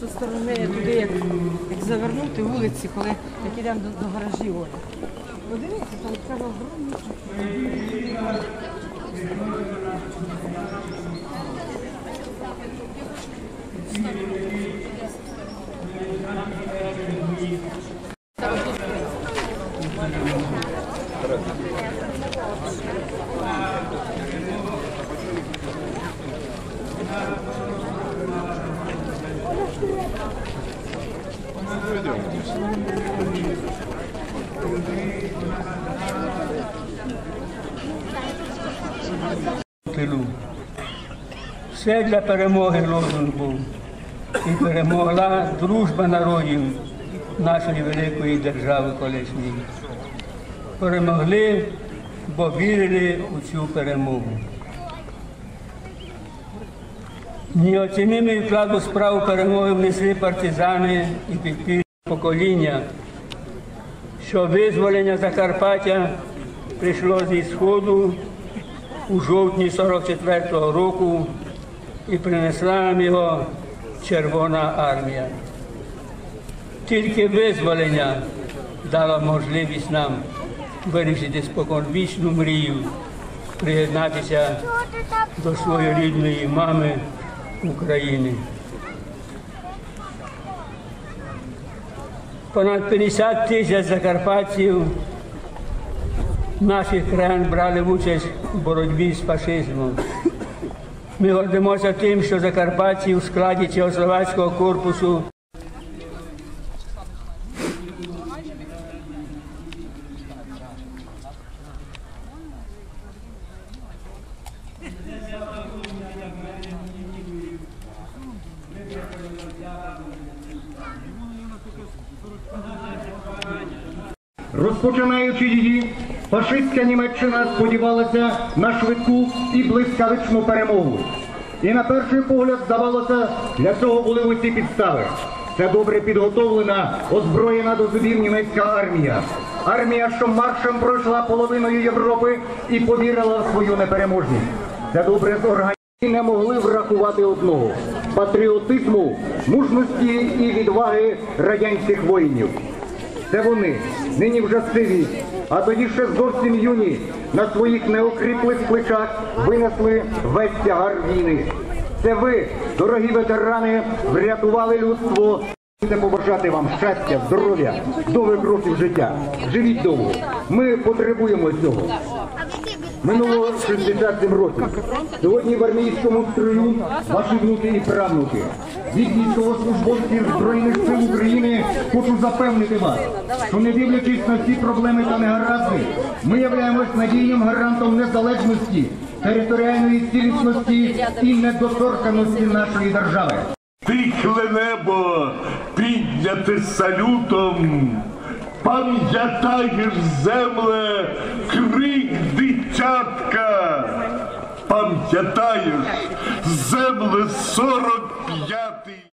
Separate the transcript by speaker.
Speaker 1: сторони туди, як, як завернути вулиці, коли як ідемо до, до гаражів. Подивіться, там це огромне.
Speaker 2: Тилу. Все для перемоги лозунг був. І перемогла дружба народів нашої великої держави колишньої. Перемогли, бо вірили у цю перемогу. Неоцінимий вклад у справу перемоги внесли партизани і підпільне покоління, що визволення Закарпаття прийшло зі Сходу у жовтні 44-го року і принесла нам його Червона армія. Тільки визволення дало можливість нам вирішити споконвічну мрію, приєднатися до своєї рідної мами України. Понад 50 тисяч закарпатців наших країн брали участь у боротьбі з фашизмом. Ми гордимося тим, що закарпатці у складі Чехословацького корпусу
Speaker 3: Розпочинаючи її, фашистська Німеччина сподівалася на швидку і блискавичну перемогу. І на перший погляд, здавалося, для цього були усі підстави. Це добре підготовлена, озброєна до зубів німецька армія. Армія, що маршем пройшла половиною Європи і повірила в свою непереможність. Це добре зорганізовано. І не могли врахувати одного патріотизму, мужності і відваги радянських воїнів. Це вони, нині вже сиві, а тоді ще зовсім юні, на своїх неокріплих плечах винесли весь тягар війни. Це ви, дорогі ветерани, врятували людство. Хочете побажати вам щастя, здоров'я, довгих років життя. Живіть довго. Ми потребуємо цього. Минуло 67 років. Сьогодні в армійському строю ваші внуки і правнуки. Від військовослужбовців Збройних сил України хочу запевнити вас, що не дивлячись на всі проблеми та негаразди, ми являємось надійним гарантом незалежності, територіальної цілісності і недоторканості нашої держави.
Speaker 4: Тихле небо підняте салютом, пам'ятаєш, земле, крик дитятка, пам'ятаєш, земле сорок п'ятий.